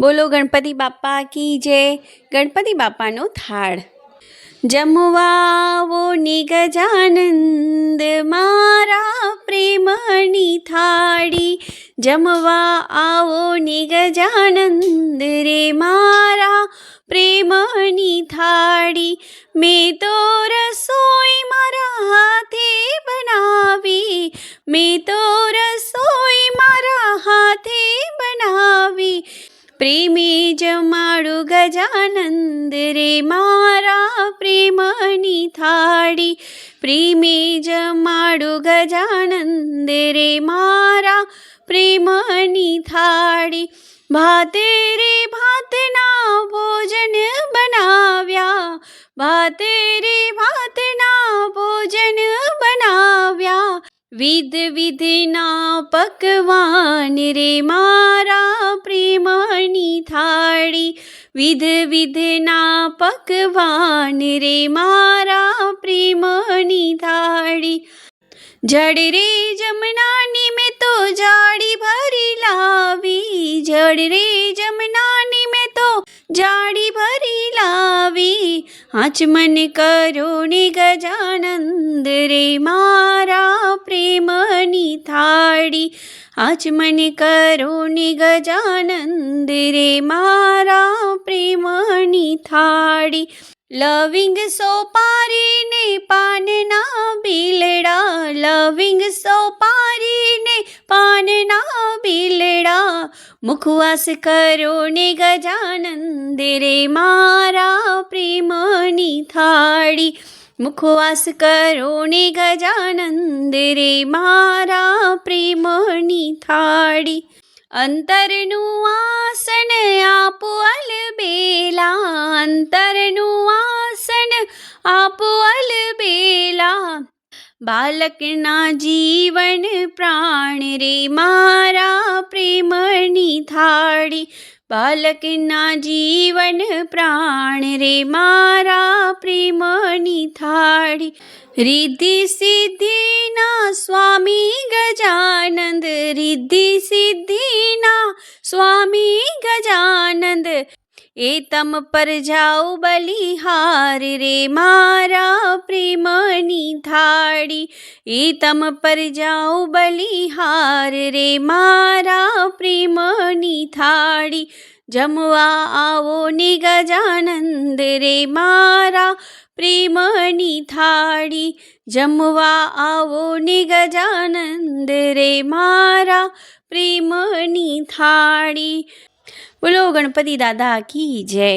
બોલો ગણપતિ બાપા કી જય. ગણપતિ બાપાનો થાળ. જમવાવો નિગજાનંદ મારા પ્રેમની થાળી. જમવા આવો નિગજાનંદ રે મારા પ્રેમની થાળી. મેં તો ગજાનંદ રે મારા પ્રેમની થાળી પ્રેમે જમાડું ગજાનંદ રે મારા પ્રેમની થાળી ભાતે રે ભાતના ભોજન બનાવ્યા ભાતે રે ભાતના ભોજન બનાવ્યા વિધ વિધના પકવાન રે મારા પ્રેમની થાળી વિધ વિધના પકવાન રે મારા પ્રેમની થાળી જડ રે જમનાની મેં તો જાડી ભરી લાવી જડ રે જમનાની મેં તો જાડી ભરી લાવી આચમન કરો ને ગજાનંદ રે મારા પ્રેમની થાળી આચમન કરો ને ગજાનંદ રે મારા પ્રેમની થાળી. લવિંગ સોપારીને પાનના બિલડા. લવિંગ સોપારીને પાનના બિલડા. મુખવાસ કરો ને ગજાનંદ રે મારા પ્રેમની થાળી. મુખવાસ કરો ને ગજાનંદ રે મારા પ્રેમની થાળી. અંતરનું આસન આપો અલબેલા બાલકના જીવન પ્રાણ રે મારા પ્રેમની થાળી બાલકના જીવન પ્રાણ રે મારા પ્રેમની થાળી રિદ્ધિ સિદ્ધિના સ્વામી ગજાનંદ રિદ્ધિ સિદ્ધિના સ્વામી ગજાનંદ એ તમ પર જાઉ બલિહાર રે મારા પ્રેમની થાળી. એ તમ પર જાઉ બલિહાર રે મારા પ્રેમની થાળી. જમવા આવો ને ગજાનંદ રે મારા પ્રેમની થાળી. જમવા આવો ને ગજાનંદ રે મારા પ્રેમની થાળી. બોલો ગણપતિ દાદા કી જય.